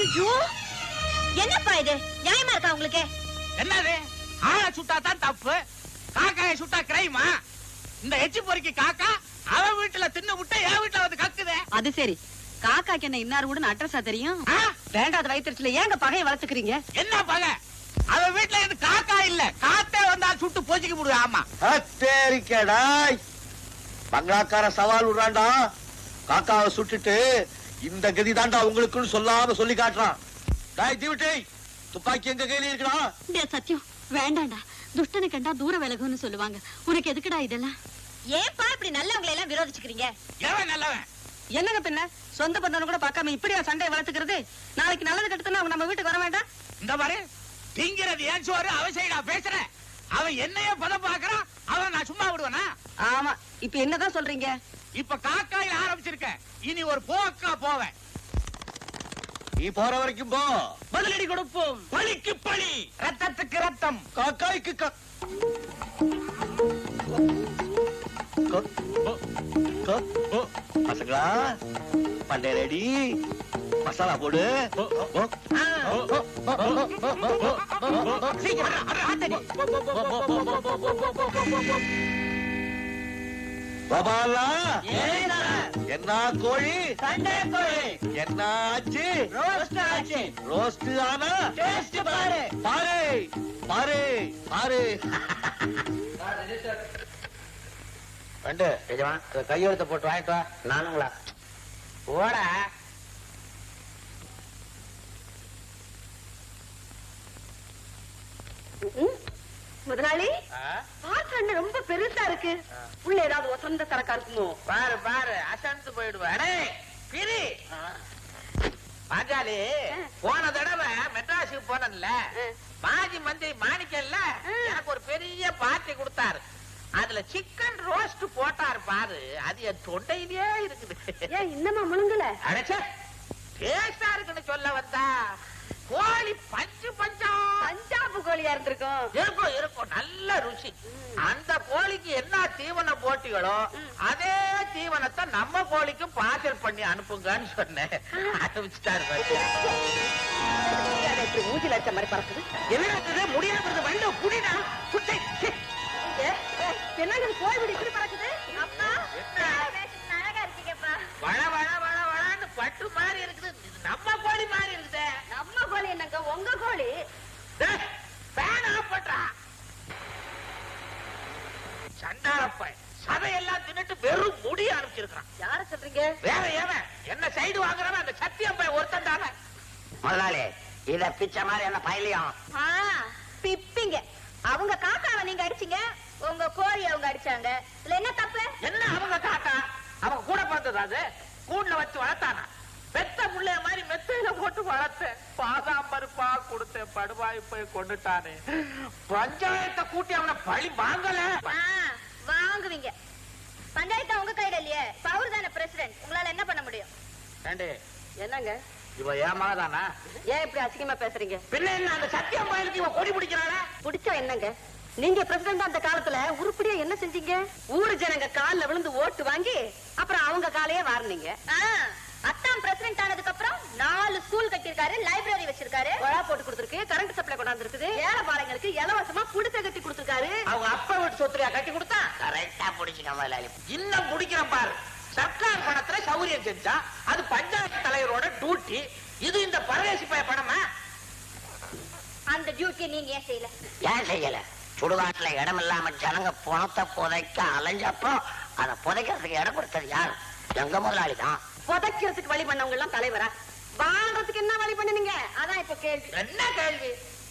ஐயோ என்னப்பா இது? நியாயமா இருக்கா உங்களுக்கு? என்னது? ஆளை சுட்டா தான் தப்பு. காக்காயை சுட்டா கிரைமா இந்த எச்சி பொறுக்கி காக்கா அவன் வீட்டுல தின்னு விட்டு என் வீட்டுல வந்து கக்குதே. அது சரி. காக்காக்கு என்ன இன்னார் கூட அட்ரஸா தெரியும்? ஆ? வேண்டாத வயிற்றுல ஏங்க பகையை வளர்த்துக்கிறீங்க? என்ன பகை? அவன் வீட்டுல இருந்து காக்கா இல்ல. காத்தே வந்தா சுட்டு போச்சுக்க முடியும் ஆமா. அத்தேரிக்கடாய் பங்களாக்கார சவால் விடுறான்டா. காக்காவை சுட்டுட்டு இந்த கதி தாண்டா உங்களுக்குன்னு சொல்லாம சொல்லி காட்டுறான். டாய் தீவிட்டே துப்பாக்கி எங்க கையில இருக்குடா? டேய் சத்யம் வேண்டாம்டா. துஷ்டனை கண்டா தூர விலகுன்னு சொல்லுவாங்க. உனக்கு எதுக்குடா இதெல்லாம்? ஏன்பா இப்படி நல்லவங்களை எல்லாம் விரோதிச்சுக்கிறீங்க? எவன் நல்லவன்? என்னங்க பின்ன? சொந்த பந்தன கூட பார்க்காம இப்படியா சண்டையை வளர்த்துக்கிறது? நாளைக்கு நல்லது கெடுத்துனா அவங்க நம்ம வீட்டுக்கு வர வேண்டாம்? இந்த மாதிரி திங்கிறது ஏன் சோறு சைடா பேசுற. அவன் என்னைய பதம் பாக்குறான் அவன் நான் சும்மா விடுவேனா? ஆமா இப்ப என்னதான் சொல்றீங்க? இப்ப காக்காயில ஆரம்பிச்சிருக்க இனி ஒரு போக்கா போவேன் நீ போற வரைக்கும் போ பதிலடி கொடுப்போம் பழிக்கு பழி ரத்தத்துக்கு ரத்தம் காக்காய்க்கு பசங்களா பண்டை ரெடி மசாலா போடு. சீக்கிரம் கோபாலா என்ன கோழி? சண்டை கோழி. என்ன ஆச்சு? ரோஸ்ட் ஆச்சு. ரோஸ்ட் ஆனா? டேஸ்ட் பாரு. பாரு பாரு பாரு. ரெண்டு எஜமா கையெழுத்த போட்டு வாங்கிட்டு வா. நானுங்களா? ஓட. முதலாளி? பாத்திரம் ரொம்ப பெருசா இருக்கு. உள்ள ஏதாவது ஒசந்த சரக்கா இருக்குமோ? பாரு பாரு. அசந்து போயிடுவா. அடே பிரி. பாஜாலி போன தடவை மெட்ராஸுக்கு போனேன்ல. மாஜி மந்திரி மாணிக்கல்ல எனக்கு ஒரு பெரிய பார்ட்டி கொடுத்தாரு. அதுல சிக்கன் ரோஸ்ட் போட்டாரு பாரு. அது என் தொண்டையிலே இருக்குது. ஏன் இன்னமா முழுங்கல? அடைச்ச. டேஸ்டா இருக்குன்னு சொல்ல வந்தா கோழி பஞ்சு. பஞ்சா? பஞ்சாபு கோழியா இருந்திருக்கும். இருக்கும் இருக்கும் நல்ல ருசி. அந்த கோழிக்கு என்ன தீவனம் போட்டீங்களோ அதே தீவனத்தை நம்ம கோழிக்கும் பார்சல் பண்ணி அனுப்புங்கன்னு சொன்னேன். மாதிரி பறக்குது? என்னது முடியாது வண்ட குடிடா சுத்தி சி. என்னங்க கோழி இப்படி பறக்குது? அப்பா அழகா இருக்கீங்கப்பா. வள வள வள வளன்னு பட்டு மாதிரி இருக்குது. நம்ம கோழி மாதிரி இருக்குதே. நம்ம கோழி என்னங்க? உங்க கோழி? சதையெல்லாம் தின்னுட்டு வெறும் முடி ஆரம்பிச்சிருக்கான் யார சொல்றீங்க? வேற ஏவன் என்ன சைடு வாங்குறவன் அந்த சத்தியம் பையன் ஒருத்தன் தானே. முதலாளி இத பிச்ச மாதிரி என்ன பையலையும் பிப்பிங்க. அவங்க காக்காவை நீங்க அடிச்சீங்க. உங்க கோழி அவங்க அடிச்சாங்க. இதுல என்ன தப்பு? என்ன அவங்க தாத்தா அவன் கூட பார்த்தது அது? கூண்டுல வச்சு வளர்த்தானா? பெத்த புள்ளைய மாதிரி மெத்தையில போட்டு வளர்த்தேன் பாதாம் பருப்பா கொடுத்தேன் படுவாய் போய் கொண்டுட்டானே. பஞ்சாயத்தை கூட்டி அவனை பழி வாங்கல. வாங்குவீங்க. பஞ்சாயத்து உங்க கையில இல்லையே? இப்ப அவரு தானே பிரசிடென்ட் உங்களால என்ன பண்ண முடியும்? என்னங்க? இவ ஏமாதானா ஏன் இப்படி அசிங்கமா பேசுறீங்க? பின்ன என்ன அந்த சத்தியம் பயலுக்கு இவன் கொடி பிடிக்கிறானா பிடிச்சா என்னங்க? நீங்க பிரசிடண்ட் அந்த காலத்துல உருப்படியா என்ன செஞ்சீங்க? ஊரு ஜனங்க கால்ல விழுந்து ஓட்டு வாங்கி அப்புறம் அவங்க காலையே வாரினீங்க அத்தான் பிரசிடென்ட் ஆனதுக்கு அப்புறம் நாலு ஸ்கூல் கட்டியிருக்காரு லைப்ரரி வச்சிருக்காரு. கொழா போட்டு கொடுத்துருக்கு கரண்ட் சப்ளை கொண்டாந்து இருக்குது ஏழை பாளையங்களுக்கு இலவசமா குடிசை கட்டி கொடுத்துருக்காரு. அவங்க அப்பா வீட்டு சொத்துரியா கட்டி கொடுத்தா? கரெக்டா பிடிச்சிக்க முதலாளி. இன்னும் பிடிக்கிற பாரு. சர்க்கார் பணத்துல சௌரியம் செஞ்சா அது பஞ்சாயத்து தலைவரோட டியூட்டி இது இந்த பரதேசி பய பணமா? அந்த டியூட்டி நீங்க ஏன் செய்யல? ஏன் செய்யல? சுடுகாட்டுல இடம் இல்லாம ஜனங்க பணத்தை புதைக்க அலைஞ்சப்போ அதை புதைக்கிறதுக்கு இடம் கொடுத்தது யார்? எங்க முதலாளி தான். புதைக்கிறதுக்கு வழி பண்ணவங்க எல்லாம் தலைவரா? வாழ்றதுக்கு என்ன வழி பண்ணுனீங்க? அதான் இப்ப கேள்வி. என்ன கேள்வி?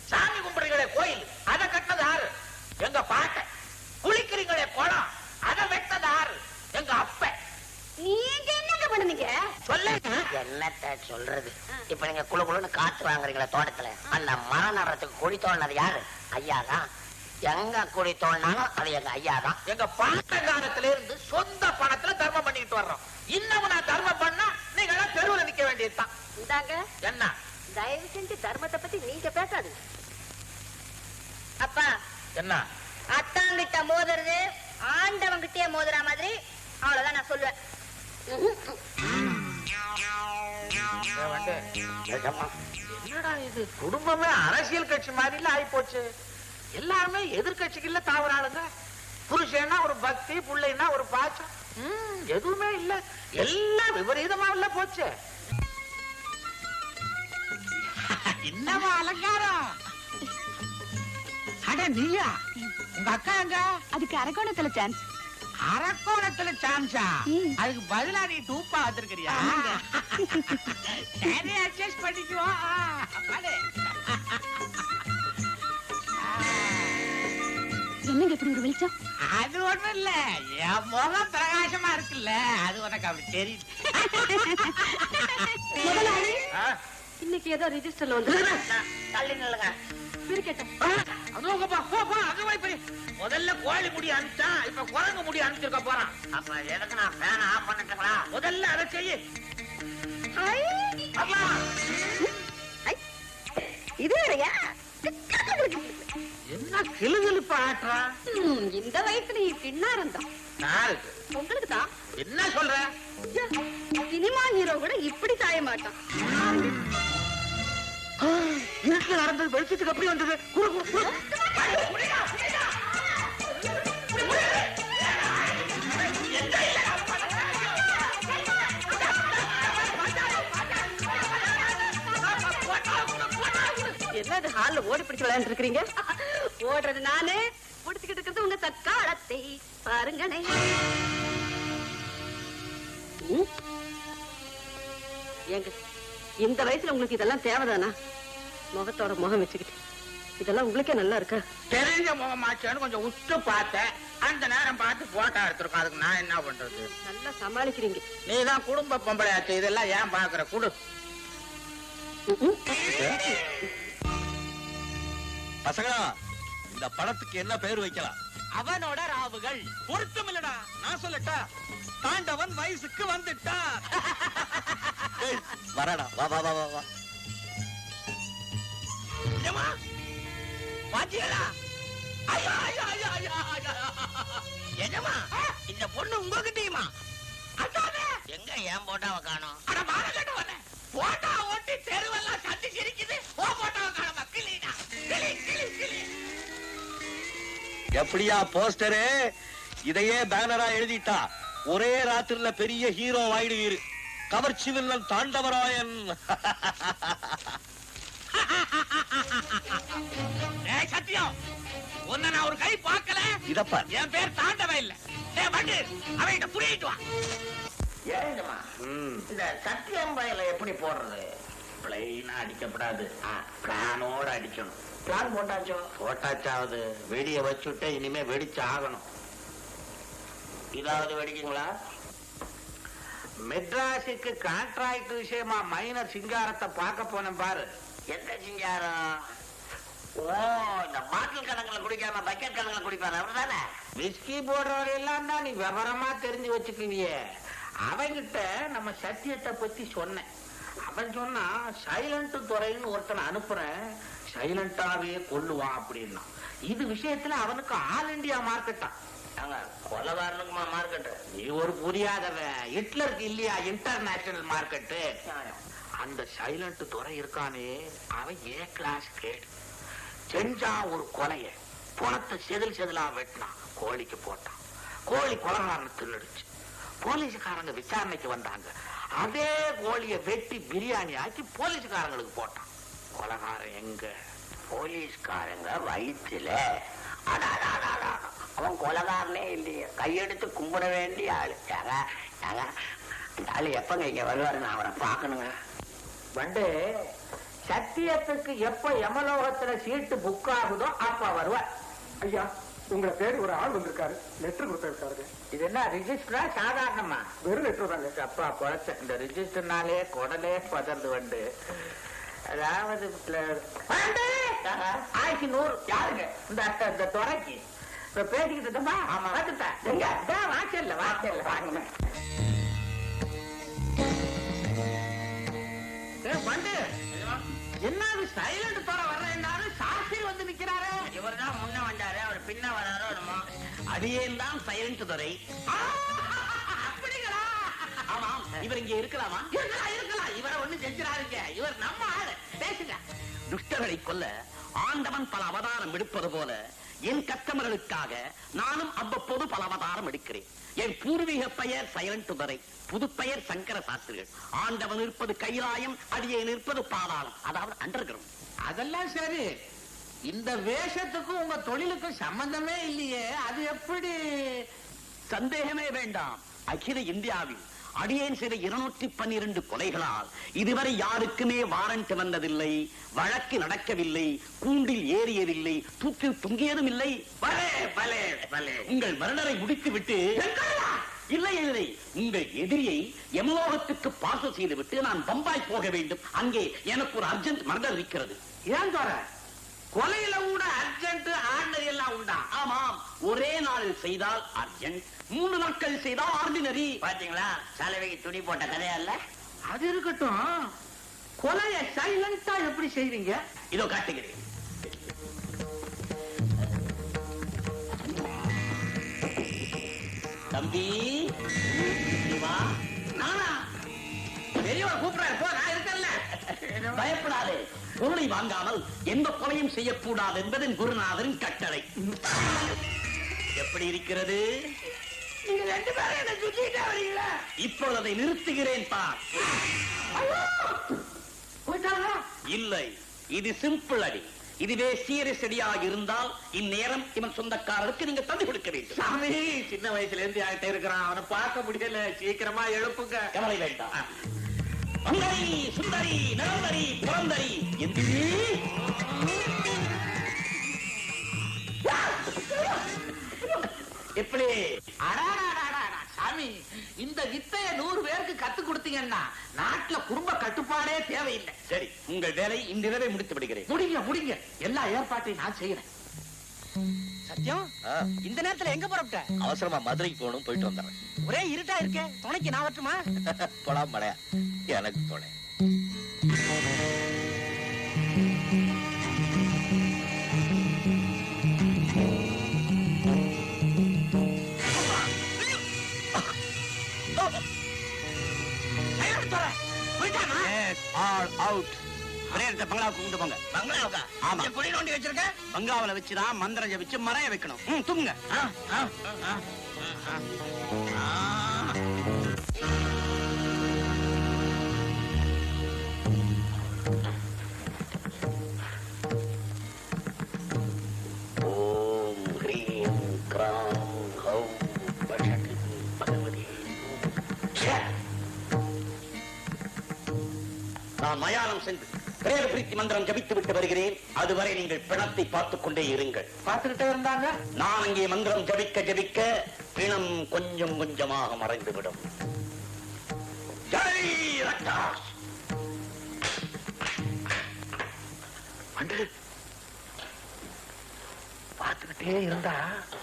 சாமி கும்பிடுறீங்களே கோயில். அதை கட்டினது யாரு? எங்க பாட்ட. குளிக்கிறீங்களே குளம் அதை வெட்டது யாரு? எங்க அப்ப. நீங்க என்னங்க பண்ணுனீங்க? சொல்லுங்க. என்னத்த சொல்றது? இப்ப நீங்க குழு குழுன்னு காத்து வாங்குறீங்களே தோட்டத்துல. அந்த மரம் நடுறதுக்கு குழி தோண்டினது யாரு? ஐயா தான் எங்க குழி தோண்டினாலும் அது எங்க ஐயா தான் எங்க பாட்ட காலத்துல இருந்து சொந்த பணத்துல தர்மம் பண்ணிட்டு வர்றோம். இன்னமும் நான் தர்மம் பண்ணா நீங்க தெருவுல நிக்க வேண்டியதுதான். இந்தாங்க. என்ன? தயவு செஞ்சு தர்மத்தை பத்தி நீங்க பேசாது அப்பா. என்ன? அத்தாங்கிட்ட மோதுறது ஆண்டவங்கிட்டயே மோதுற மாதிரி அவ்வளவுதான் நான் சொல்லுவேன். என்னடா இது? குடும்பமே அரசியல் கட்சி மாதிரில ஆயிப்போச்சு. எல்லாருமே எதிர்கட்சிக்குள்ள தாவறாளுங்க. புருஷன்னா ஒரு பக்தி புள்ளைன்னா ஒரு பாசம். ம், எதுவுமே இல்ல. எல்லாம் விபரீதமா இல்ல போச்சு. என்னவா அலங்காரம்? அட நீயா உங்க அக்கா எங்க? அதுக்கு அரக்கோணத்துல சான்ஸ் அரக்கோணத்துல சான்ஸா. அதுக்கு பதிலா நீ டூப்பா வந்திருக்கிறியா? சரி அட்ஜஸ்ட் பண்ணிக்குவோம். என்னங்க இப்படி ஒரு வெளிச்சம்? அது ஒண்ணும் இல்ல. என் முகம் பிரகாசமா இருக்குல்ல. அது உனக்கு அப்படி தெரியுது. முதலாளி ஆ? இன்னைக்கு ஏதோ ரிஜிஸ்டர்ல வந்து தள்ளி நில்லுங்க. இருக்கட்டும் அதுவுங்கப்பா, போ, போ, அங்க போய் போய். முதல்ல கோழி முடி அனுப்பிச்சான் இப்ப குரங்கு முடி அனுப்பிச்சிருக்க போறான். அப்ப எதுக்கு நான் ஃபேன் ஆஃப் பண்ணட்டுங்களா? முதல்ல அதை செய்ய. இது வேறையா? என்ன ஆட்டுறா ம், இந்த வயசுல கிண்ணாரம் தான் யாருக்கு உங்களுக்கு தான் என்ன சொல்ற? சினிமா ஹீரோ கூட இப்படி சாய மாட்டான் வீட்டுல நடந்தது வெளிச்சத்துக்கு எப்படி வந்தது? குடு, குடு, குடு. என்னது ஹால்ல ஓடி பிடிச்சு விளையாண்டு இருக்கீங்க ஓடுறது நானு. புடிச்சுக்கிட்டு இருக்கிறது உங்க தற்காலத்தை. பாருங்களே. ம்? ஏங்க இந்த வயசுல உங்களுக்கு இதெல்லாம் தேவைதானா? முகத்தோட முகம் வச்சுக்கிட்டு. இதெல்லாம் உங்களுக்கே நல்லா இருக்கா? தெரிஞ்ச முகமாச்சான்னு கொஞ்சம் உத்து பார்த்தேன். அந்த நேரம் பார்த்து போட்டோ எடுத்திருக்கோம். அதுக்கு நான் என்ன பண்றது? நல்லா சமாளிக்கிறீங்க. நீதான் குடும்ப பொம்பளையாச்சு. இதெல்லாம் ஏன் பாக்குற குடு. பசங்களா இந்த படத்துக்கு என்ன பேர் வைக்கலாம்? அவனோட ராவுகள். பொருத்தமில்லடா. நான் சொல்லட்டா தாண்டவன் வயசுக்கு வந்துட்டான் ஏய், வரடா வா வா வா வா வா? பாத்தியாடா? ஐயா, ஐயா, ஐயா, ஐயா. என்னம்மா? இந்த பொண்ணு உங்ககிட்டயுமா? அதானே? எங்க ஏன் போட்டாவை காணோம்? அட மானகட்டவனே போட்டா ஓட்டி தெருவெல்லாம் சந்தி சிரிக்குது. ஓ போட்டாவை காணமா கிளினா கிளி கிளி கிளி. எப்படியா போஸ்டரு? இதையே பேனரா எழுதிட்டா. ஒரே ராத்திரில பெரிய ஹீரோ ஆயிடுவீரு. கவர்ச்சி வில்லன் தாண்டவராயன். ஏய் சத்தியம். உன்னை நான் ஒரு கை பார்க்கல. இதப்பா. என் பேர் தாண்டவ இல்ல. வண்டு அவன்கிட்ட புரியிட்டு வா. இந்த சத்தியம் பயில எப்படி போடுறது? பிளைனா அடிக்கப்படாது. பிளானோட அடிக்கணும். பிளான் போட்டாச்சோ? போட்டாச்சாவது வெடிய வச்சுட்டு இனிமே வெடிச்சு ஆகணும் இதாவது வெடிக்குங்களா? மெட்ராஸுக்கு கான்ட்ராக்ட் விஷயமா மைனர் சிங்காரத்தை பார்க்க போனேன் பாரு. எந்த சிங்காரம்? ஓ இந்த பாட்டில் கணக்குல குடிக்காம பக்கெட் கணக்குல குடிப்பாரு அவர் தானே விஸ்கி போடுறவர் எல்லாம் தான் நீ விவரமா தெரிஞ்சு வச்சுக்குவியே. அவங்கிட்ட நம்ம சத்தியத்தை பத்தி சொன்னேன். அவன் சொன்னா சைலண்ட் துறைன்னு ஒருத்தனை அனுப்புறேன் சைலண்டாவே கொல்லுவான் அப்படின்னா. இது விஷயத்துல அவனுக்கு ஆல் இந்தியா மார்க்கெட்டா கொலகாரனுக்குமா மார்க்கெட்டு நீ ஒரு புரியாதவன் ஹிட்லருக்கு இல்லையா இன்டர்நேஷனல் மார்க்கெட்டு அந்த சைலண்ட் துறை இருக்கானே அவன் ஏ கிளாஸ் கேடு. செஞ்சா ஒரு கொலைய பணத்தை செதில் செதிலா வெட்டினான் கோழிக்கு போட்டான். கோழி கொலகாரனை தின்னுடுச்சு. போலீஸ்காரங்க விசாரணைக்கு வந்தாங்க. அதே கோழிய வெட்டி பிரியாணி ஆக்கி போலீஸ்காரங்களுக்கு போட்டான். கொலகாரன் எங்க? போலீஸ்காரங்க வயிற்றுல அவன் கொலகாரனே இல்லையே. கையெடுத்து கும்பிட வேண்டிய ஆளு. ஏங்க ஏங்க இந்த ஆளு எப்பங்க இங்க வருவாரு நான் அவரை பார்க்கணுங்க. வந்து சத்தியத்துக்கு எப்ப யமலோகத்துல சீட்டு புக் ஆகுதோ அப்ப வருவார். ஐயா உங்களை தேடி ஒரு ஆள் வந்திருக்காரு. லெட்டர் கொடுத்திருக்காருங்க இது என்ன ரிஜிஸ்டரா சாதாரணமா? வெறும் லெட்டர் தாங்க. அப்பா குழச்ச இந்த ரிஜிஸ்டர்னாலே குடலே பதறது வந்து அதாவது ஆயிரத்தி நூறு. யாருங்க? இந்த இந்த துறைக்கு இப்ப பேசிக்கிட்டு இருந்தோமா? வந்துட்டேன் எங்க? இதான் வாசல்ல வாசல்ல. வாங்க. வந்து என்ன சைலண்ட் துறை வர்றேன்னாரு? சாஸ்திரி வந்து நிக்கிறாரு. இவர் தான் பின்ன வராரோ என்னமோ? அடியேன் தான் சைலண்ட் துறை. அப்படிங்களா? ஆமா இவர் இங்க இருக்கலாமா? இருக்கலாம் இருக்கலாம் இவரை ஒண்ணு செஞ்சிடாருங்க இவர் நம்ம ஆளு. பேசுங்க. துஷ்டர்களை கொல்ல ஆண்டவன் பல அவதாரம் எடுப்பது போல என் கஸ்டமர்களுக்காக நானும் அவ்வப்போது பல அவதாரம் எடுக்கிறேன். என் பூர்வீக பெயர் சைலண்ட் துறை. புது பெயர் சங்கர சாஸ்திரிகள். ஆண்டவன் இருப்பது கைலாயம் அடியேன் நிற்பது பாதாளம். அதாவது அண்டர் அதெல்லாம் சரி. இந்த வேஷத்துக்கும் உங்க தொழிலுக்கும் சம்பந்தமே இல்லையே. அது எப்படி? சந்தேகமே வேண்டாம். அகில இந்தியாவில் அடியேன் செய்த இருநூற்றி பன்னிரண்டு கொலைகளால் இதுவரை யாருக்குமே வாரண்ட் வந்ததில்லை வழக்கு நடக்கவில்லை கூண்டில் ஏறியதில்லை தூக்கில் தொங்கியதும் இல்லை உங்கள் மரணரை முடித்து விட்டு இல்லை இல்லை. உங்கள் எதிரியை யமலோகத்துக்கு பாசம் செய்துவிட்டு நான் பம்பாய் போக வேண்டும். அங்கே எனக்கு ஒரு அர்ஜென்ட் மர்டர் இருக்கிறது. ஏன் தோற? கொலையில கூட அர்ஜென்ட் ஆர்டர் எல்லாம் உண்டா? ஆமாம். ஒரே நாளில் செய்தால் அர்ஜென்ட் மூணு நாட்கள் செய்தால் ஆர்டினரி பாத்தீங்களா? சலவைக்கு துணி போட்ட கதையா இல்ல? அது இருக்கட்டும். கொலைய சைலண்டா எப்படி செய்வீங்க? இதோ காட்டுகிறேன். தம்பி நானா? பெரியவர் கூப்பிடுறாரு பயப்படாதே. பொருளை வாங்காமல் எந்த கொலையும் செய்யக்கூடாது என்பது என் குருநாதரின் கட்டளை. எப்படி இருக்கிறது? இப்பொழுது அதை நிறுத்துகிறேன் பார். இல்லை இது சிம்பிள் அடி. இதுவே சீரியஸ் அடியாக இருந்தால் இந்நேரம் இவன் சொந்தக்காரருக்கு நீங்க தந்து கொடுக்க வேண்டும். சாமி சின்ன வயசுல இருந்து ஆகிட்டே இருக்கிறான். அவனை பார்க்க முடியல. சீக்கிரமா எழுப்புங்க. கவலை வேண்டாம். சுந்தரி சுந்தரி நிரந்தரி புரந்தரி என்று எப்படி? சாமி. இந்த வித்தைய நூறு பேருக்கு கத்து கொடுத்தீங்கன்னா நாட்டுல குடும்ப கட்டுப்பாடே தேவையில்லை. சரி உங்கள் வேலை இன்றிரவே முடித்து விடுகிறேன் முடிங்க முடிங்க. எல்லா ஏற்பாட்டையும் நான் செய்யறேன். சத்தியம் இந்த நேரத்துல எங்க புறப்பட்ட அவசரமா மதுரைக்கு போகணும் போயிட்டு வந்துடுறேன் ஒரே இருட்டா இருக்க துணைக்கு நான் வரட்டுமா போலாம் மழையா எனக்கு போனேன் ஆல் அவுட் ஒரே இடத்த பங்களாவுக்கு கொண்டு போங்க. பங்களாவுக்கா? ஆமா. குழி நோண்டி வச்சிருக்க? பங்களாவில வச்சுதான் மந்திரம் ஜபிச்சு மறைய வைக்கணும். ம், ச்சே. நான் மயானம் சென்று பிரேத பிரீத்தி மந்திரம் ஜபித்து விட்டு வருகிறேன். அதுவரை நீங்கள் பிணத்தை பார்த்துக் கொண்டே இருங்கள். பார்த்துக்கிட்டே இருந்தாங்க? நான் அங்கே மந்திரம் ஜபிக்க ஜபிக்க பிணம் கொஞ்சம் கொஞ்சமாக மறைந்துவிடும். ஜெய் ரட்டாஸ் பார்த்துக்கிட்டே இருந்தா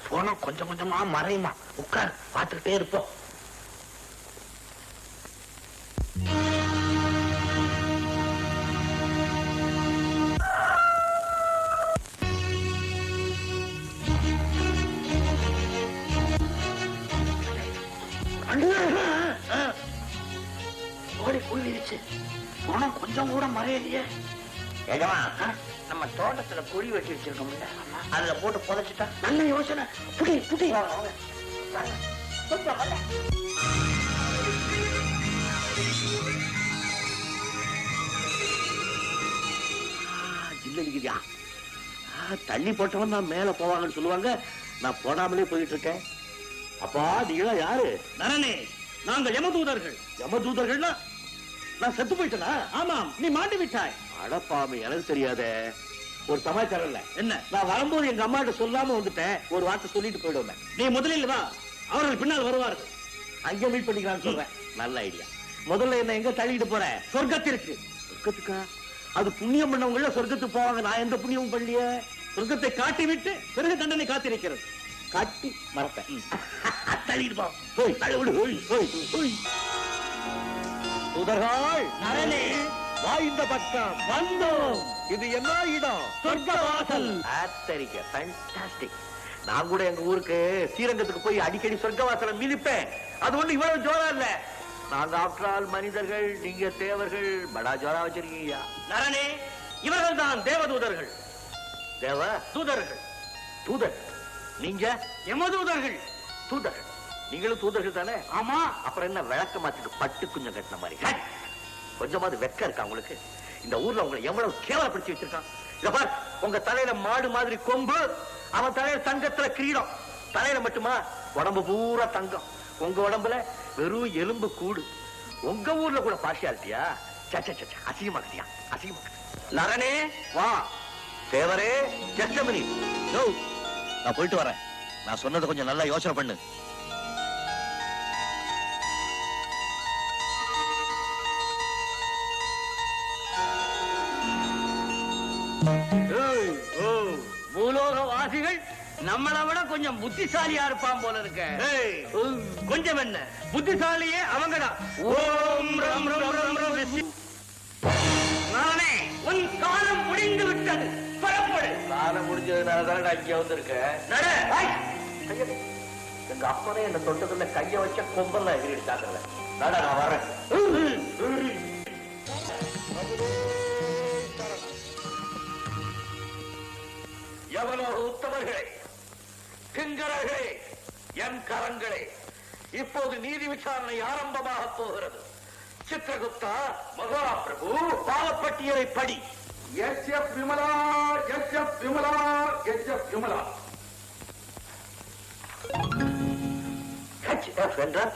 போன கொஞ்சம் கொஞ்சமா மறையுமா? உட்கார் பார்த்துக்கிட்டே இருப்போம். எஜமா நம்ம தோட்டத்துல குழி வெட்டி வச்சிருக்கோம்ல அதுல போட்டு புதைச்சிட்டா நல்ல யோசனை. புடி புடி. இல்லையா தள்ளி போட்டவன் நான் மேல போவாங்கன்னு சொல்லுவாங்க. நான் போடாமலே போயிட்டு இருக்கேன் அப்பா நீங்களா யாரு? நரனே நாங்கள் யமதூதர்கள். யமதூதர்கள்னா நான் செத்து போயிட்டேனா? ஆமாம் நீ மாட்டி விட்டாய். அடப்பாமி எனக்கு தெரியாதே. ஒரு சமாச்சாரம் இல்ல. என்ன? நான் வரும்போது எங்க அம்மாட்ட சொல்லாம வந்துட்டேன். ஒரு வார்த்தை சொல்லிட்டு போயிடுவேன். நீ முதலில் வா. அவர்கள் பின்னால் வருவார்கள். அங்க மீட் பண்ணிக்கலாம்னு சொல்றேன். நல்ல ஐடியா முதல்ல என்ன எங்க தள்ளிட்டு போறேன் சொர்க்கத்திற்கு. சொர்க்கத்துக்கா? அது புண்ணியம் பண்ணவங்கள சொர்க்கத்துக்கு போவாங்க. நான் எந்த புண்ணியமும் பண்ணலையே. சொர்க்கத்தை காட்டிவிட்டு பிறகு தண்டனை காத்திருக்கிறது. காட்டி மறப்பேன். தள்ளிட்டு போ. போய். தள்ளிவிடு. போய். போய். போய். தூதர்கள் நரனே. வா இந்த பக்கம் வந்தோம். இது என்ன இடம்? சொர்க்கவாசல் ஆத்தரிக்க ஃபேண்டாஸ்டிக் நான் கூட எங்க ஊருக்கு ஸ்ரீரங்கத்துக்கு போய் அடிக்கடி சொர்க்கவாசலம் மிதிப்பேன். அது ஒண்ணு இவ்வளவு ஜோரா இல்ல. நாங்க ஆஃப்டர் ஆல் மனிதர்கள் நீங்க தேவர்கள். படா ஜோரா வச்சிருக்கீங்க நரனே இவர்கள் தான் தேவதூதர்கள். தேவ? தூதர்கள். தூதர். நீங்க? யமதூதர்கள் தூதர் நீங்களும் தூதர்கள் தானே? ஆமா. அப்புறம் என்ன விளக்க மாத்திட்டு பட்டு குஞ்சம் கட்டின மாதிரி! கொஞ்சமாவது வெக்க இருக்கா உங்களுக்கு? இந்த ஊர்ல உங்களை எவ்வளவு கேவலப்படுத்தி வச்சிருக்கான்? இத பார் உங்க தலையில மாடு மாதிரி கொம்பு அவன் தலையில தங்கத்துல கிரீடம். தலையில மட்டுமா? உடம்பு பூரா தங்கம். உங்க உடம்புல வெறும் எலும்பு கூடு. உங்க ஊர்ல கூட பார்ஷியாலிட்டியா சச்ச அசிங்கமாக்கிட்டியா அசிங்கமா நரனே வா. தேவரே ஜஸ்ட் மினிட் நான் போயிட்டு வரேன். நான் சொன்னதை கொஞ்சம் நல்லா யோசனை பண்ணு. பூலோக வாசிகள் நம்மளை விட கொஞ்சம் புத்திசாலியா இருப்பான் போல இருக்க. கொஞ்சம் என்ன? புத்திசாலியே அவங்கதான். ஓம் ரம் ரம் ரம் ரம். நானே உன் காலம் முடிந்து விட்டது. புறப்படு. காலம் முடிஞ்சதுனாலதான் நான் இங்க வந்திருக்கேன் எங்க அப்பனே என்ன தொட்டதுல கைய வச்ச கொம்பெல்லாம் எகிரிட்டாங்கல்ல நாடா நான் வரேன் எவனோ உத்தமர்களே கிங்கரர்களே என் கரங்களே இப்போது நீதி விசாரணை ஆரம்பமாக போகிறது. சித்திரகுப்தா மகாபிரபு பாவப்பட்டியலை படி. S F Vimala S F Vimala S F Vimala HF என்றால்?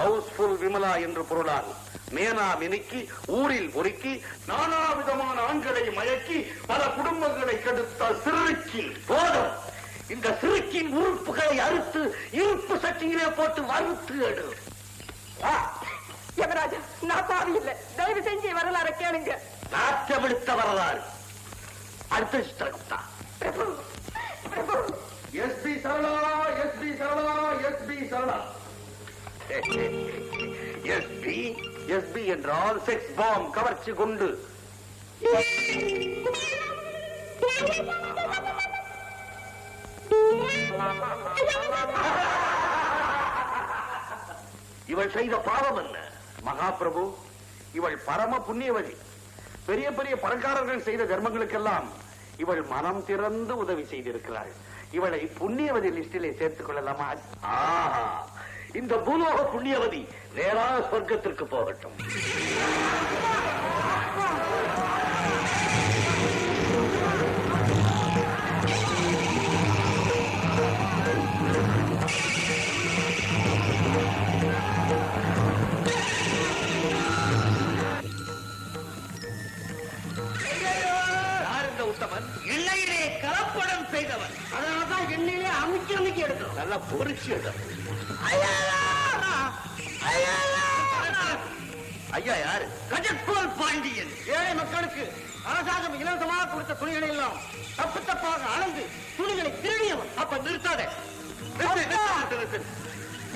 ஹவுஸ்ஃபுல் விமலா என்று பொருளாகும் மேனா மினுக்கி ஊரில் பொறுக்கி நானா விதமான ஆண்களை மயக்கி பல குடும்பங்களை கெடுத்த சிறுக்கி போதும். இந்த சிறுக்கின் உறுப்புகளை அறுத்து இருப்பு சட்டியிலே போட்டு வறுத்து எடு. யமராஜா நான் பாவி இல்ல. தயவு செஞ்சு வரலாற கேளுங்க. நாட்டமெடுத்த வரலாறு. அடுத்த Chitragupta. S P Sarala S P Sarala S P Sarala. SP SP என்றால் செக்ஸ் பாம் கவர்ச்சி குண்டு. இவள் செய்த பாவம் என்ன? மகாபிரபு இவள் பரம புண்ணியவதி. பெரிய பெரிய பணக்காரர்கள் செய்த தர்மங்களுக்கெல்லாம் இவள் மனம் திறந்து உதவி செய்திருக்கிறாள். இவளை புண்ணியவதி லிஸ்டிலே சேர்த்துக் கொள்ளலாமா? ஆஹா இந்த பூலோக புண்ணியவதி நேராக சொர்க்கத்திற்கு போகட்டும். கலப்படம் செய்தவன். அதனாலதான் எண்ணெயிலே அமுக்கி அமுக்கி எடுக்கிறோம் நல்லா பொறிச்சு எடு. ஐயா யாரு? கஜக்கோல் பாண்டியன். ஏழை மக்களுக்கு அரசாங்கம் இலவசமாக கொடுத்த துணிகளை எல்லாம் தப்பு தப்பாக அளந்து துணிகளை திருடியவன் அப்ப நிறுத்தாதே. நிறுத்து, நிறுத்து, நிறுத்து.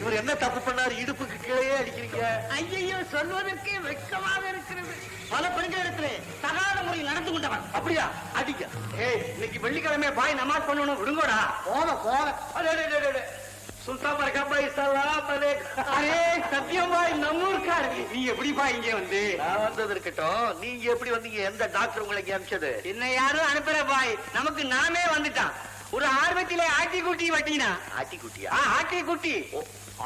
இவர் என்ன தப்பு பண்ணாரு? இடுப்புக்கு கீழே அடிக்கிறீங்க. ஐயையோ சொல்வதற்கே வெட்கமாக இருக்கிறது. பல பெண்களிடத்திலே தகாத முறையில் நடந்து கொண்டவன். அப்படியா? அடிக்க ஏய் இன்னைக்கு வெள்ளிக்கிழமை பாய் நமாஸ் பண்ணணும். விடுங்கோடா. போத போத சுல்தான் மரக்காபாய் சலாம் அரே சத்தியம் பாய் நம்மூர்கார் நீ எப்படி பாய் இங்க வந்து? நான் வந்தது இருக்கட்டும். நீங்க எப்படி வந்தீங்க எந்த டாக்டர் உங்களை இங்க அனுப்பிச்சது? என்ன யாரும் அனுப்புற பாய். நமக்கு நாமே வந்துட்டான். ஒரு ஆர்வத்திலே ஆட்டி குட்டி வட்டினா. ஆட்டிக்குட்டியா? ஆ, ஆட்டி குட்டி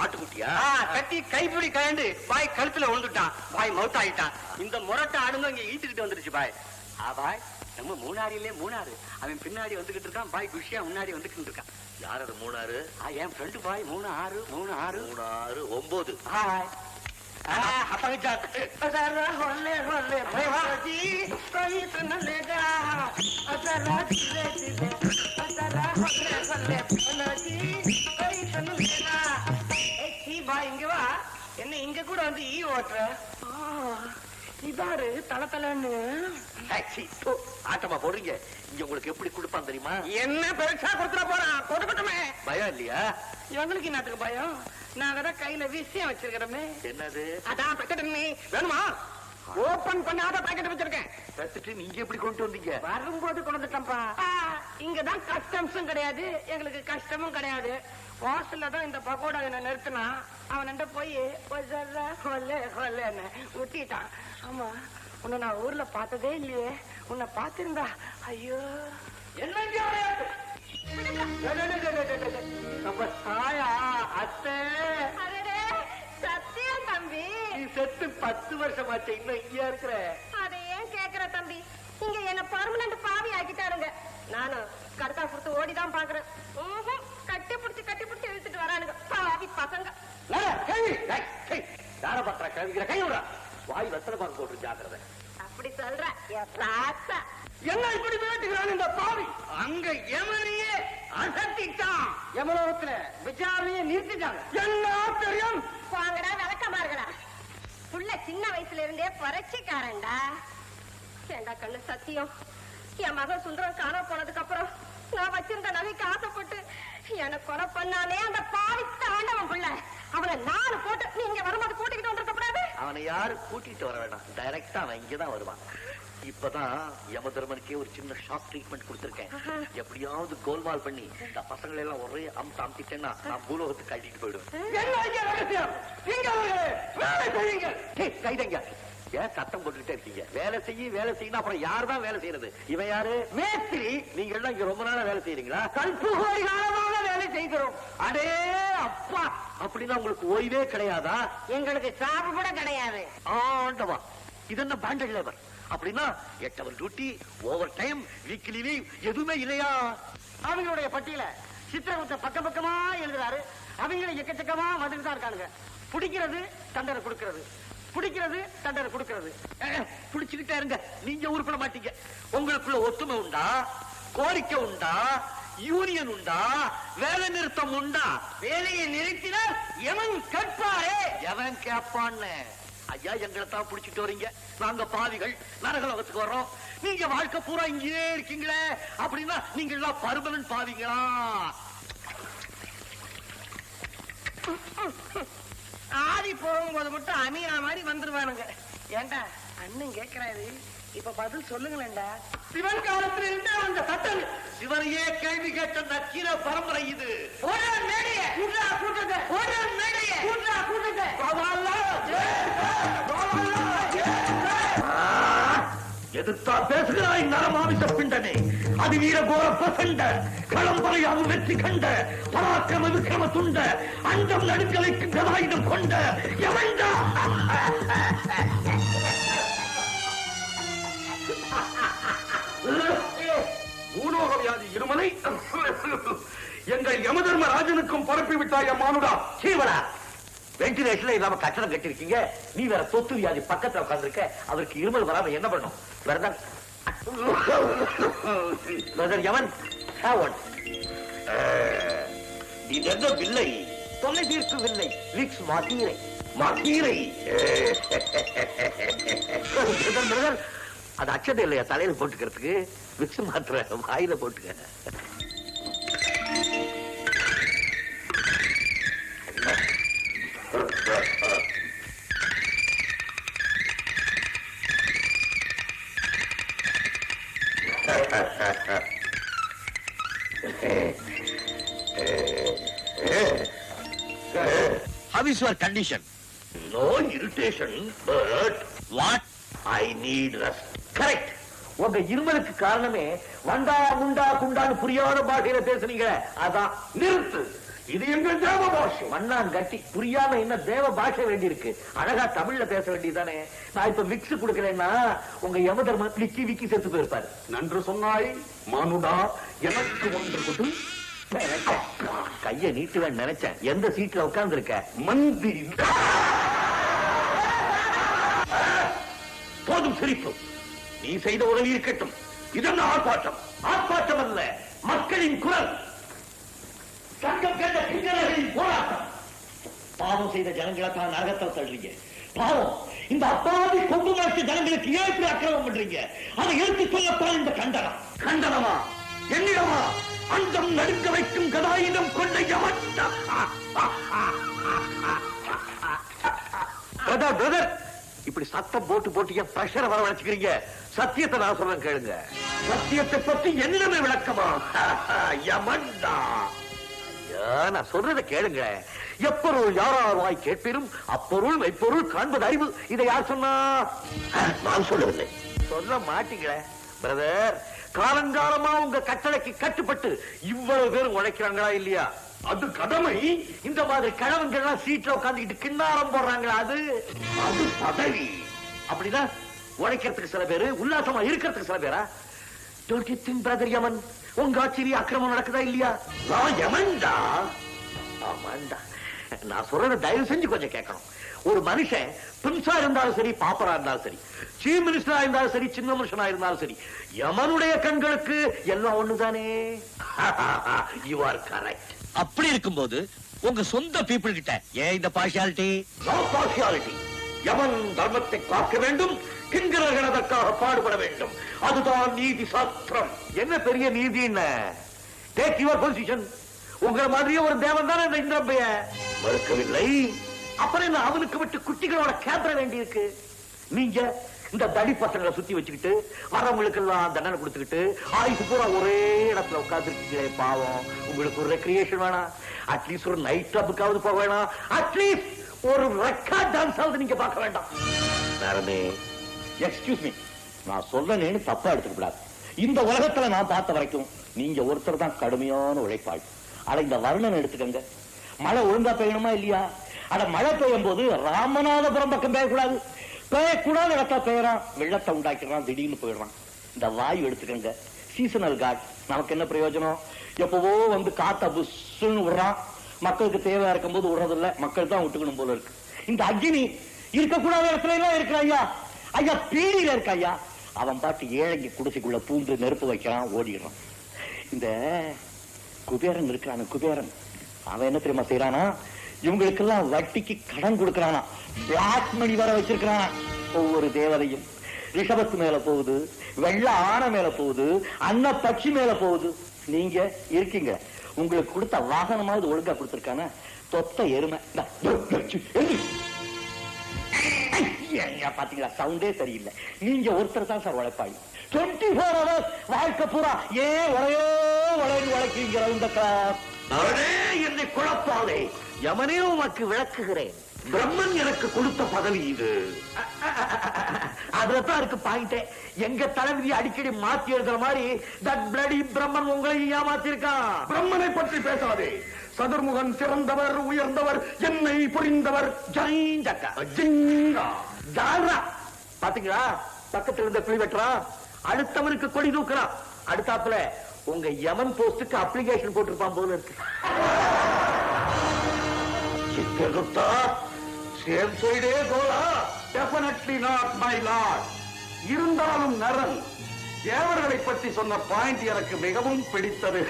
ஆட்டுக்குட்டியா? கட்டி கைப்பிடி கழண்டு பாய் கழுத்துல விழுந்துட்டான். பாய் மவுத் ஆயிட்டான் இந்த முரட்டை ஆடுங்க இங்க ஈட்டுக்கிட்டு வந்துருச்சு பாய். ஆ பாய். நம்ம மூணாரிலே மூணாறு. அவன் பின்னாடி வந்துகிட்டு இருக்கான். பாய் குஷியா முன்னாடி வந்துகிட்டு இருக்கான். யார் அது மூணாறு? என் ஃப்ரெண்டு பாய் மூணு ஆறு மூணு ஆறு மூணாறு ஒன்பது ஹாய் என்ன இங்க கூட வந்து ஈ ஓட்டுற? இதாரு தல தலன்னு. ஆட்டமா போடுறீங்க. இங்க உங்களுக்கு எப்படி கொடுப்பான் தெரியுமா? என்ன பெருசா கொடுத்துட போறான்? கொடுக்கட்டுமே. பயம் இல்லையா? இவங்களுக்கு என்னத்துக்கு பயம்? நாங்க தான் கையில விஷயம் வச்சிருக்கிறோமே. என்னது? அதான் பெக்கட்டமே வேணுமா? ஓபன் பண்ணாத பாக்கெட் வச்சிருக்கேன். பெத்துட்டு நீங்க எப்படி கொண்டு வந்தீங்க? வரும்போது கொண்டு வந்துட்டேன்ப்பா. இங்கதான் கஸ்டம்ஸும் கிடையாது. எங்களுக்கு கஷ்டமும் கிடையாது. வாசல்ல தான் இந்த பக்கோடா என்ன நிறுத்தினா. அவன் போய் கொல்ல கொல்லன்னு ஊத்திட்டான். ஆமா உன்னை நான் ஊர்ல பார்த்ததே இல்லையே. உன்னை பார்த்திருந்தா ஐயோ. என்னங்க நம்ம தாயா அத்தை. சத்தியம் தம்பி? நீ செத்து பத்து வருஷம் ஆச்சு இன்னும் இங்கேயா இருக்கிற? அதை ஏன் கேக்குற தம்பி? இங்க என்ன பர்மனன்ட் பாவி ஆக்கிட்டாருங்க நானும் கடுக்கா கொடுத்து ஓடிதான் பாக்குறேன். கட்டி பிடிச்சு கட்டி பிடிச்சு இழுத்துட்டு வரானுங்க. பாவி பசங்க. பத்திர கவிக்கிற கை விடா வாய் வெத்தலை பாக்கு போட்டு ஜாக்கிரதை. அப்படி சொல்ற. ராசா. என்ன இப்படி இந்த பாவி? அங்க எமனையே அசத்திட்டான். யமலோகத்துல விசாரணையை நிறுத்திட்டாங்க. என்ன தெரியும்? வாங்கடா விளக்கமாறுகளா புள்ள சின்ன வயசுல இருந்தே பரட்சிக்காரன்டா. ஏண்டா கண்ணு சத்தியம்? என் மகன் சுந்தரம் காண போனதுக்கு அப்புறம் நான் வச்சிருந்த நகைக்கு ஆசைப்பட்டு எனக்கு கொலை பண்ணானே அந்த பாவி தாண்டவன் புள்ள. அவனை நாலு போட்டு நீங்க வரும்போது கூட்டிக்கிட்டு வந்திருக்க கூடாது? அவனை யாரு கூட்டிட்டு வர வேண்டாம் டைரக்டா அவன் இங்கதான் வருவான். இப்பதான் யமதர்மனுக்கே ஒரு சின்ன ஷாக் ட்ரீட்மெண்ட் கொடுத்திருக்கேன். எப்படியாவது கோல்மால் பண்ணி இந்த பசங்களை எல்லாம் ஒரே அமுத்து அமுத்திட்டேன்னா நான் பூலோகத்துக்கு கட்டிட்டு போயிடுவேன். என்ன கைதங்க. ஏன் சத்தம் போட்டுக்கிட்டே இருக்கீங்க? வேலை செய்ய வேலை செய்யணும் அப்புறம் யார் தான் வேலை செய்யறது? இவன் யாரு? மேஸ்திரி. நீங்க எல்லாம் இங்க ரொம்ப நாளா வேலை செய்யறீங்களா? கல்புகோரி காலமாக வேலை செய்கிறோம். அடே அப்பா. அப்படின்னா உங்களுக்கு ஓய்வே கிடையாதா? எங்களுக்கு சாவு கூட கிடையாது. ஆண்டவா. இது என்ன பேண்டட் லேபர் அப்படின்னா எட்டு அவர் duty over time weekly leave எதுவுமே இல்லையா? அவங்களுடைய பட்டியல சித்திரகுப்த பக்க பக்கமா எழுதுறாரு. அவங்கள எக்கச்சக்கமா வந்துட்டு தான் இருக்கானுங்க. பிடிக்கிறது தண்டனை கொடுக்கிறது. பிடிக்கிறது தண்டனை கொடுக்கிறது. அஹ், இருங்க. நீங்க உருப்பட மாட்டீங்க. உங்களுக்குள்ள ஒத்துமை உண்டா? கோரிக்கை உண்டா? யூனியன் உண்டா? வேலை நிறுத்தம் உண்டா? வேலையை நிறுத்தினால் எவன் கேட்பாரே? எவன் கேட்பான்னு? ஐயா எங்களை தான் பிடிச்சிட்டு வரீங்க. நாங்க பாவிகள். நரகலோகத்துக்கு வர்றோம். நீங்க வாழ்க்கை பூரா இங்கேயே இருக்கீங்களே. அப்படின்னா நீங்க எல்லாம் பர்மனன்ட் பாவிங்களா? ஆதி போகும்போது மட்டும் அமீனா மாதிரி வந்துருவானுங்க. ஏண்டா அண்ணன் கேக்குறாரு. இப்ப பதில் சொல்லுங்களேன்டா. சிவன் காலத்துல இருந்து அந்த சட்டம் சிவனையே கேள்வி கேட்ட நக்கீர பரம்பரை இது. மேடைய. கூட்டா கூட்டத்தை மேடைய. கூட்டா கூட்டத்தை எதிர்த்தா பேசுகிறாய் நரமாமிச பிண்டனே. அது வீர கோர களம் களம்பறையாவும் வெற்றி கண்ட பராக்கிரம விக்ரம துண்ட அண்டம் நடுக்கலைக்கு கதாயுதம் கொண்ட எவன்டா? பூலோக வியாதி இருமலை. எங்கள் யமதர்ம ராஜனுக்கும் பரப்பிவிட்டாய் அம்மானுடா. சீவரா சீவனா வெண்டிலேஷன்ல இல்லாம கட்டணம் கட்டிருக்கீங்க நீ வேற சொத்து வியாதி பக்கத்துல உட்கார்ந்திருக்க. அவருக்கு இருமல் வராம என்ன பண்ணும் பிரதர் யமன் have one. இது என்ன வில்லை? தொல்லை தீர்க்கும் வில்லை. விக்ஸ் மாத்தீரை. மாத்தீரை? பிரதர் பிரதர் அது அச்சதை இல்லையா? தலையில போட்டுக்கிறதுக்கு? விக்ஸ் மாத்திர வாயில போட்டுக்க. Is your condition? No irritation, but What? I need rest. Correct. உங்க இருமலுக்கு காரணமே வண்டா முண்டா குண்டான்னு புரியாத பாஷையில பேசுனீங்க அதான் நிறுத்து இது எங்கள் தேவ பாஷை மண்ணான் கட்டி புரியாம என்ன தேவ பாஷை வேண்டியிருக்கு அழகா தமிழ்ல பேச வேண்டியதானே நான் இப்ப மிக்ஸ் கொடுக்கறேன்னா உங்க யமதர்ம விக்கி விக்கி செத்து போயிருப்பாரு நன்று சொன்னாய் மானுடா எனக்கு ஒன்று கொடு நினைச்சேன். கைய நீட்டுவேன் நினைச்சேன். எந்த சீட்ல உட்கார்ந்து இருக்க மந்திரி போதும் சிரிப்பு. நீ செய்த உதவி இருக்கட்டும். இதென்ன ஆர்ப்பாட்டம்? ஆர்ப்பாட்டம் அல்ல மக்களின் குரல். சங்கம் கேட்ட கிண்ணறர்களின் போராட்டம். பாவம் செய்த ஜனங்களை தான் நரகத்தை தள்ளுறீங்க. பாவம் இந்த அப்பாவி கொம்பு நாட்டு ஜனங்களுக்கு ஏன் இப்படி அக்கிரமம் பண்றீங்க. அதை எடுத்து சொல்லத்தான் இந்த கண்டனம். கண்டனமா? என்னிடமா? அந்தம் நடுங்க வைக்கும் கதாயுதம் கொண்ட யமன். பிரதர் பிரதர் இப்படி சத்தம் போட்டு போட்டு என் பிரஷரை வரவழைச்சுக்கிறீங்க? சத்தியத்தை நான் சொல்றேன் கேளுங்க. சத்தியத்தை பத்தி என்னிடமே விளக்கமா? யமன்டா ஐயா நான் சொல்றத கேளுங்க. எப்பொருள் யாரார் வாய் கேட்பினும் அப்பொருள் மெய்ப்பொருள் காண்பது அறிவு. இதை யார் சொன்னா? நான் சொல்லவில்லை. சொல்ல மாட்டீங்களே. பிரதர் காலங்காலமா உங்க கட்டளைக்கு கட்டுப்பட்டு இவ்வளவு பேர் உழைக்கிறாங்களா இல்லையா? அது கடமை. இந்த மாதிரி கிழவங்க எல்லாம் சீட்ல உட்காந்துக்கிட்டு கிண்ணாரம் போடுறாங்களா அது? அது பதவி. அப்படின்னா உழைக்கிறதுக்கு சில பேரு உல்லாசமா இருக்கிறதுக்கு சில பேரா? டோன்ட் யூ திங்க் பிரதர் யமன் உங்க ஆச்சரிய அக்கிரமம் நடக்குதா இல்லையா? நான் யமன்டா? ஆமாண்டா. நான் சொல்றத தயவு செஞ்சு கொஞ்சம் கேட்கணும். ஒரு மனுஷன் பிரின்ஸா இருந்தாலும் சரி பாப்பரா இருந்தாலும் சரி சீஃப் மினிஸ்டரா இருந்தாலும் சரி சின்ன மனுஷனா இருந்தாலும் சரி யமனுடைய கண்களுக்கு எல்லாம் ஒண்ணுதானே? யூ ஆர் கரெக்ட் அப்படி இருக்கும்போது உங்க சொந்த பீப்புள் கிட்ட ஏன் இந்த பார்ஷியாலிட்டி நோ பார்ஷியாலிட்டி யமன் தர்மத்தை காக்க வேண்டும் கிங்கரர்கள் அதற்காக பாடுபட வேண்டும். அதுதான் நீதி சாஸ்திரம். என்ன பெரிய நீதி என்ன டேக் யுவர் பொசிஷன் உங்களை மாதிரியே ஒரு தேவன் தானே இந்த இந்திரப்பைய? மறுக்கவில்லை. அப்புறம் என்ன அவனுக்கு விட்டு குட்டிகளோட கேப்பற வேண்டியிருக்கு? நீங்க இந்த தடி பசங்களை சுத்தி வச்சுக்கிட்டு வரவங்களுக்கு எல்லாம் தண்டனை கொடுத்துக்கிட்டு ஆயுசு பூரா ஒரே இடத்துல உட்காந்துருக்கீங்களே பாவம். உங்களுக்கு ஒரு ரெக்ரியேஷன் வேணாம் அட்லீஸ்ட் ஒரு நைட் கிளப்புக்காவது போக வேணாம் அட்லீஸ்ட் ஒரு ரெக்கார்ட் டான்ஸ் ஆகுது நீங்க பார்க்க வேண்டாம். நரமே எக்ஸ்கியூஸ் மீ நான் சொல்லனேன்னு தப்பா எடுத்துக்கூடாது இந்த உலகத்துல நான் பார்த்த வரைக்கும் நீங்க ஒருத்தர் தான் கடுமையான உழைப்பாள். அதை இந்த வருணன் எடுத்துக்கங்க. மழை ஒழுங்கா பெய்யணுமா இல்லையா? அட மழை பெய்யும் போது ராமநாதபுரம் பக்கம் பெய்யக்கூடாது. பெய்யக்கூடாத இடத்த பெய்யறான். வெள்ளத்தை உண்டாக்கிறான் திடீர்னு போயிடுறான். இந்த வாயு எடுத்துக்கங்க. சீசனல் காட் நமக்கு என்ன பிரயோஜனம்? எப்பவோ வந்து காத்த புஷ்ன்னு விடுறான். மக்களுக்கு தேவையா இருக்கும்போது விடுறதில்ல. மக்கள் தான் விட்டுக்கணும் போல இருக்கு. இந்த அக்னி இருக்கக்கூடாத இடத்துல எல்லாம் இருக்கிற ஐயா. ஐயா பீடியில இருக்க ஐயா. அவன் பாட்டு ஏழைக்கு குடிசைக்குள்ள பூந்து நெருப்பு வைக்கிறான் ஓடிடுறான். இந்த குபேரன் இருக்கிறான் குபேரன். அவன் என்ன தெரியுமா செய்யறானா இவங்களுக்கெல்லாம் வட்டிக்கு கடன் கொடுக்கறானா? பிளாக் மணி வர வச்சிருக்கிறானா? ஒவ்வொரு தேவதையும். ரிஷபத்து மேல போகுது வெள்ள ஆனை மேல போகுது அன்ன பட்சி மேல போகுது. நீங்க இருக்கீங்க. உங்களுக்கு கொடுத்த வாகனமாவது ஒழுங்கா கொடுத்துருக்கான? தொத்த எருமை. ஐயா, பாத்தீங்களா? சவுண்டே சரியில்லை. நீங்க ஒருத்தர் தான் சார் உழைப்பாளி. டுவெண்ட்டி ஃபோர் ஹவர்ஸ் வாழ்க்கை பூரா ஏன் உழையோ உழைந்து உழைக்கிறீங்க இந்த கிளாஸ் என்னை குழப்பாதே யமனே உனக்கு விளக்குகிறேன். பிரம்மன் எனக்கு கொடுத்த பதவி இது. அதுலதான் இருக்கு பாயிண்டே எங்க தளபதி அடிக்கடி மாத்தி எழுதுற மாதிரி தட் பிளடி பிரம்மன் உங்களையும் ஏமாத்திருக்கான் பிரம்மனை பற்றி பேசாதே. சதுர்முகன் சிறந்தவர் உயர்ந்தவர் என்னை புரிந்தவர். ஜெயிஞ்சக்கா ஜிங்கா. ஜால்ரா. பாத்தீங்களா? பக்கத்துல இருந்த புலி வெட்டுறான் அடுத்தவனுக்கு கொடி தூக்குறான் அடுத்தாப்புல உங்க யமன் போஸ்டுக்கு அப்ளிகேஷன் போட்டிருப்பான் போல இருக்கு. சேம் சைடே goal. Definitely not my lord இருந்தாலும் நரன் தேவர்களை பற்றி சொன்ன பாயிண்ட் எனக்கு மிகவும் பிடித்தது.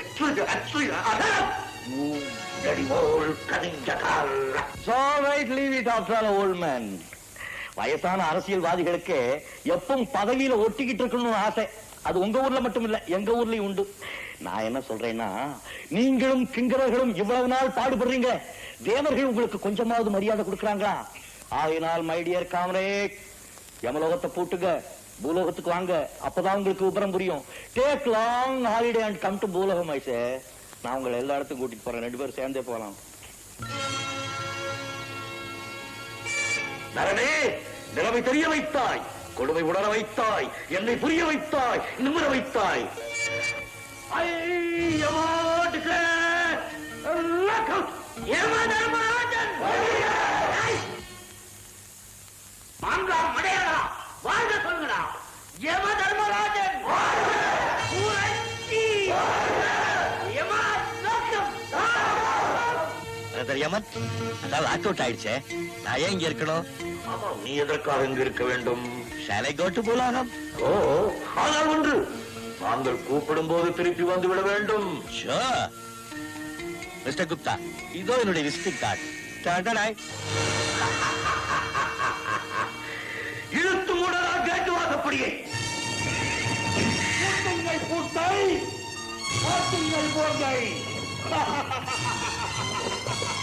வயசான அரசியல்வாதிகளுக்கு எப்பவும் பதவியில ஒட்டிக்கிட்டு இருக்கணும்னு ஆசை. அது உங்க ஊர்ல மட்டும் இல்ல எங்க ஊர்லயும் உண்டு. நான் என்ன சொல்றேன்னா நீங்களும் கிங்கரர்களும் இவ்வளவு நாள் பாடுபடுறீங்க தேவர்கள் உங்களுக்கு கொஞ்சமாவது மரியாதை கொடுக்கறாங்களா? ஆகினால் மைடியர் காமரேட் யமலோகத்தை பூட்டுங்க பூலோகத்துக்கு வாங்க. அப்பதான் உங்களுக்கு விபரம் புரியும். Take long holiday and come to பூலோகம் ஐசே நான் உங்களை எல்லா இடத்துக்கும் கூட்டிட்டு போறேன். ரெண்டு பேரும் சேர்ந்தே போலாம். நரனே நிலைமை தெரிய வைத்தாய். கொடுமை உணர வைத்தாய். என்னை புரிய வைத்தாய். நிமிர வைத்தாய். I அவுட் ஆயிடுச்சே. நான் ஏன் இங்க இருக்கணும்? நீ எதற்காக இங்கு இருக்க வேண்டும்? ஷாலை கோட்டு பூலாகம். ஓ ஆனால் ஒன்று. தாங்கள் கூப்பிடும் போது திருப்பி வந்து விட வேண்டும் மிஸ்டர் குப்தா இதோ என்னுடைய விசிட்டிங் கார்டு. டாடாய் இழுத்து மூடலா கேட்டு வாசப்படியே. பூட்டுங்கள் பூட்டை காட்டுங்கள் போர்வை